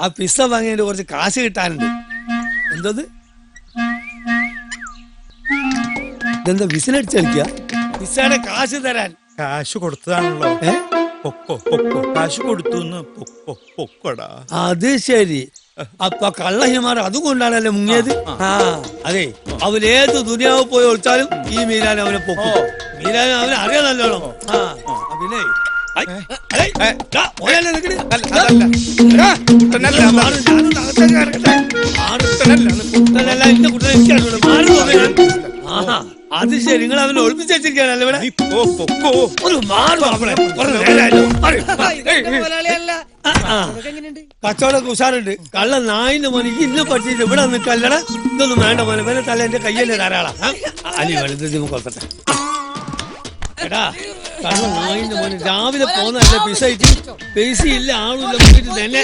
ആ പിസ്സ വാങ്ങിയതിന്റെ കുറച്ച് കാശ് കിട്ടാനുണ്ട്. എന്തത്? ഇതെന്താ വിസിലടിച്ച് കളിക്കുക പിസ്സയുടെ കാശ് തരാൻ. കാശ് കൊടുത്തതാണല്ലോ. ഏ? പൊക്കോ പൊക്കോ കാശ് കൊടുത്തു പൊക്കോ പൊക്കോടാ. അത് ശരി. അപ്പൊ കള്ളഹിമാർ അതുകൊണ്ടാണല്ലേ മുങ്ങിയത്? ആ അതെ. അവൻ ഏത് ദുനിയാവ് പോയി ഒളിച്ചാലും ഈ മീരാൻ അവനെ പൊക്കും. മീരാൻ അവനെ അറിയാൻ നല്ലോണം. ആ. ആ, പിന്നെ? ഐ, ഐ, ദാ, ഓനല്ലേ നിക്കണ്? അത് ശരി. നിങ്ങൾ അവനെ ഒളിപ്പിച്ച് ഇവിടെ. മാറ് ആ. കച്ചവടമൊക്കെ ഉഷാറുണ്ട്. കള്ള നായിന്റെ മോനെ ഇന്ന് ഇവിടെ ഇവിടെ കല്ലട ഇതൊന്നും വേണ്ട മോനെ. വേറെ തല എന്റെ കയ്യല്ലേ ധാരാളം? അലി വലുത് നമുക്ക് എടാ രാവിലെ പോന്നല്ല പിസ പൈസ ഇല്ല ആളുമില്ല പോയിട്ട് തന്നെ